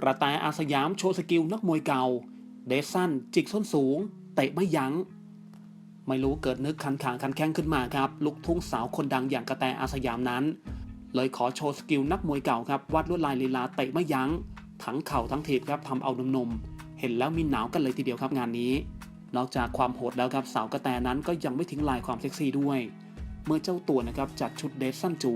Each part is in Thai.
กระแตอาสยามโชว์สกิลนักมวยเก่า เดซันจิกส้นสูง เตะไม่ยัง้ง ไม่รู้เกิดนึกคันขางคันแข้งขึ้นมาครับ ลูกทุ่งสาวคนดังอย่างกระแตอาสยามนั้น เลยขอโชว์สกิลนักมวยเก่าครับวาดลวดลายลีลาเตะไม่ยัง้ง ทั้งเข่าทั้งถีบครับทำเอานมๆเห็นแล้วมีหนาวกันเลยทีเดียวครับงานนี้ นอกจากความโหดแล้วครับสาวกระแตนั้นก็ยังไม่ทิ้งลายความเซ็กซี่ด้วย เมื่อเจ้าตัวนะครับจัดชุดเดซสั้นจู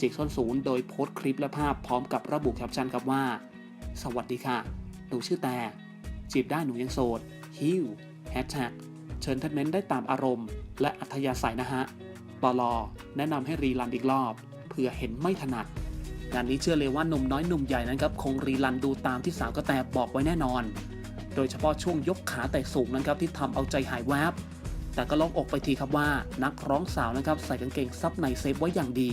จิกส้นสูงโดยโพสต์คลิปและภาพพร้อมกับระบุแคปชั่นครับว่า สวัสดีค่ะ หนูชื่อแต่ จีบได้หนูยังโสด ฮิวแฮชแท็กเชิญทัดเมนต์ได้ตามอารมณ์ และอัธยาศัยนะฮะปลอแนะนำให้รีรันอีกรอบเพื่อเห็นไม่ถนัดงานนี้เชื่อเลยว่าหนุ่มน้อยหนุ่มใหญ่นั้นครับคงรีรันดูตามที่สาวกระแตบอกไว้แน่นอน โดยเฉพาะช่วงยกขาแต่สูงนะครับที่ทำเอาใจหายแวบ แต่ก็ลองอกไปทีครับว่านักร้องสาวนะครับใส่กางเกงซับในเซฟไว้อย่างดี